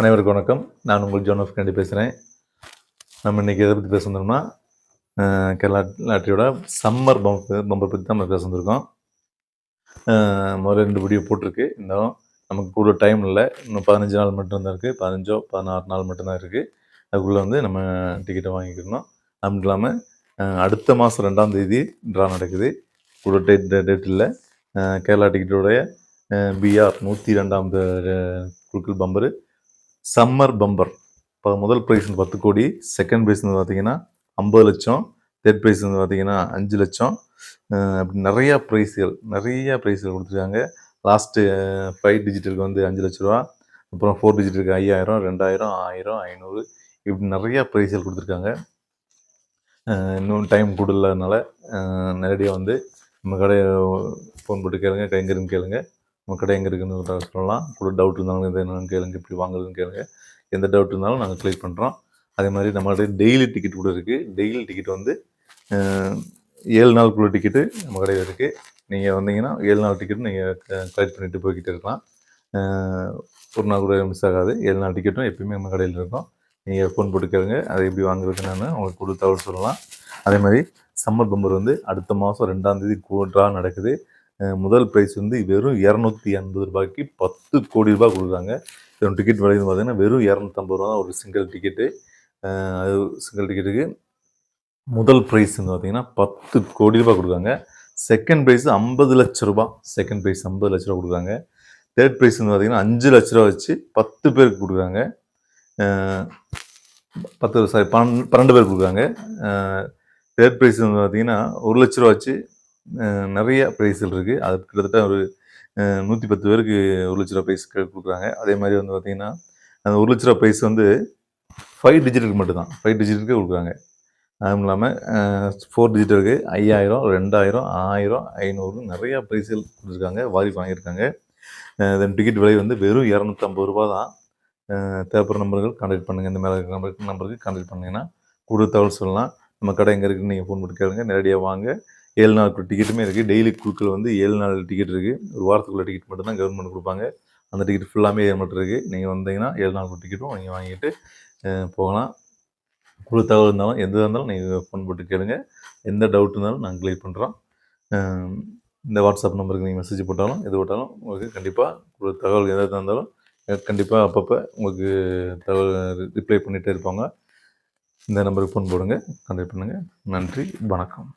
அனைவருக்கும் வணக்கம். நான் உங்கள் ஜோன் ஆஃப் கண்டி பேசுகிறேன் நம்ம இன்றைக்கி எதை பற்றி பேச வந்தோம்னா கேரளா லாட்டரியோட சம்மர் பம்பர் பம்பர் பற்றி தான் நம்ம பேச வந்திருக்கோம். முதல்ல ரெண்டு வீடியோ போட்டிருக்கு. இருந்தாலும் நமக்கு கூட டைம் இல்லை. இன்னும் பதினஞ்சு நாள் மட்டும்தான் இருக்குது பதினஞ்சோ பதினாறு நாள் மட்டும்தான் இருக்குது அதுக்குள்ளே வந்து நம்ம டிக்கெட்டை வாங்கிக்கணும். அதுவும் இல்லாமல் அடுத்த மாதம் ரெண்டாம் தேதி ட்ரா நடக்குது. கூட டேட் டேட் இல்லை. கேரளா டிக்கெட்டோடைய பிஆர் நூற்றி ரெண்டாம் குழுக்கள் பம்பரு சம்மர் பம்பர் இப்போ முதல் ப்ரைஸ் வந்து பத்து கோடி. செகண்ட் ப்ரைஸ் வந்து பார்த்தீங்கன்னா ஐம்பது லட்சம். தேர்ட் ப்ரைஸ் வந்து பார்த்தீங்கன்னா அஞ்சு லட்சம். அப்படி நிறையா ப்ரைஸ்கள் நிறையா ப்ரைஸ்கள் கொடுத்துருக்காங்க. லாஸ்ட்டு ஃபைவ் டிஜிட்டலுக்கு வந்து அஞ்சு லட்ச ரூபா. அப்புறம் ஃபோர் டிஜிட்டலுக்கு ஐயாயிரம் ரெண்டாயிரம் ஆயிரம் ஐநூறு. இப்படி நிறையா ப்ரைஸ்கள் கொடுத்துருக்காங்க. இன்னும் டைம் கூடலனால நேரடியாக வந்து நம்ம கடையை ஃபோன் போட்டு கேளுங்க கைங்கரும் கேளுங்கள் கேளுங்க. நம்ம கடை எங்கே இருக்குன்னு சொல்லலாம். கூட டவுட் இருந்தாலும் எது என்னன்னு கேளுங்க இப்படி வாங்குறதுன்னு கேளுங்க. எந்த டவுட் இருந்தாலும் நாங்கள் கிளியர் பண்ணுறோம் அதே மாதிரி நம்மகிட்ட டெய்லி டிக்கெட் கூட இருக்குது டெய்லி டிக்கெட் வந்து ஏழு நாளுக்குள்ள டிக்கெட்டு நம்ம கடையில் இருக்குது நீங்கள் வந்தீங்கன்னா ஏழு நாள் டிக்கெட் நீங்கள் கலெக்ட் பண்ணிவிட்டு போய்கிட்டு இருக்கலாம். ஒரு நாள் கூட மிஸ் ஆகாது. ஏழு நாள் டிக்கெட்டும் எப்பயுமே நம்ம கடையில் இருக்கும். நீங்கள் ஃபோன் போட்டு கேளுங்க. அதை எப்படி வாங்குறதுக்கு நான் உங்களுக்கு கூட தகவல் சொல்லலாம். அதே மாதிரி சம்மர் பம்பர் வந்து அடுத்த மாதம் ரெண்டாம் தேதி ட்ரா நடக்குது. முதல் ப்ரைஸ் வந்து வெறும் இரநூத்தி எண்பது ரூபாய்க்கு பத்து கோடி ரூபாய் கொடுக்குறாங்க. இதோட டிக்கெட் விலை பார்த்தீங்கன்னா வெறும் இரநூத்தம்பது ரூபா தான் ஒரு சிங்கிள் டிக்கெட்டு அது சிங்கிள் டிக்கெட்டுக்கு முதல் ப்ரைஸ் வந்து பார்த்தீங்கன்னா பத்து கோடி ரூபாய் கொடுக்குறாங்க. செகண்ட் ப்ரைஸ் ஐம்பது லட்ச ரூபா செகண்ட் ப்ரைஸ் ஐம்பது லட்ச ரூபா கொடுக்குறாங்க. தேர்ட் ப்ரைஸ் வந்து பார்த்தீங்கன்னா அஞ்சு லட்ச ரூபா வச்சு பத்து பேருக்கு கொடுக்குறாங்க. பத்து சாரி பன்னெண்டு பன்னெண்டு பேருக்கு கொடுக்குறாங்க. தேர்ட் ப்ரைஸ் வந்து பார்த்தீங்கன்னா ஒரு லட்ச ரூபா வச்சு நிறைய ப்ரைஸ்கள் இருக்குது அது கிட்டத்தட்ட ஒரு நூற்றி பத்து பேருக்கு ஒரு லட்ச ரூபா ப்ரைஸ் கொடுக்குறாங்க. அதே மாதிரி வந்து பார்த்திங்கன்னா அந்த ஒரு லட்ச ரூபா ப்ரைஸ் வந்து ஃபைவ் டிஜிட்டுக்கு மட்டும்தான். ஃபைவ் டிஜிட்டுக்கு கொடுக்குறாங்க. அதுவும் இல்லாமல் ஃபோர் டிஜிட்டலுக்கு ஐயாயிரம் ரெண்டாயிரம் ஆயிரம் ஐநூறு நிறையா ப்ரைஸ்கள் கொடுத்துருக்காங்க. வாரி வாங்கியிருக்காங்க. தென் டிக்கெட் விலை வந்து வெறும் இரநூத்தம்பது ரூபா தான். அஹ் தேவைப்படுற நம்பர்கள் கான்டாக்ட் பண்ணுங்கள் இந்த மேலே இருக்கிற நம்பருக்கு நம்பருக்கு கான்டாக்ட் பண்ணிங்கன்னா கூடுதல் தகவல் சொல்லலாம். நம்ம கடை எங்கே இருக்குன்னு நீங்கள் ஃபோன் பண்ணி கேளுங்க. நேரடியாக வாங்க. ஏழு நாள் டிக்கெட்டுமே இருக்குது டெய்லி குழுக்கள் வந்து ஏழு நாள் டிக்கெட் இருக்குது ஒரு வாரத்துக்குள்ள டிக்கெட் மட்டும் தான் கவர்மெண்ட் கொடுப்பாங்க. அந்த டிக்கெட் ஃபுல்லாமே ஏழு மட்டும் இருக்குது நீங்கள் வந்தீங்கன்னா ஏழு நாள் டிக்கெட்டும் நீங்கள் வாங்கிட்டு போகலாம். குழு தகவல் இருந்தாலும் எது இருந்தாலும் நீங்கள் ஃபோன் போட்டு கேளுங்க. எந்த டவுட் இருந்தாலும் நாங்கள் கிளியர் பண்ணுறோம் இந்த வாட்ஸ்அப் நம்பருக்கு நீங்கள் மெசேஜ் போட்டாலும் எது போட்டாலும் உங்களுக்கு கண்டிப்பாக ஒரு தகவல் எதாவது இருந்தாலும் கண்டிப்பாக அப்பப்போ உங்களுக்கு தகவல் ரிப்ளை பண்ணிகிட்டே இருப்பாங்க. இந்த நம்பருக்கு ஃபோன் போடுங்க. கான்டாக்ட் பண்ணுங்கள் நன்றி. வணக்கம்.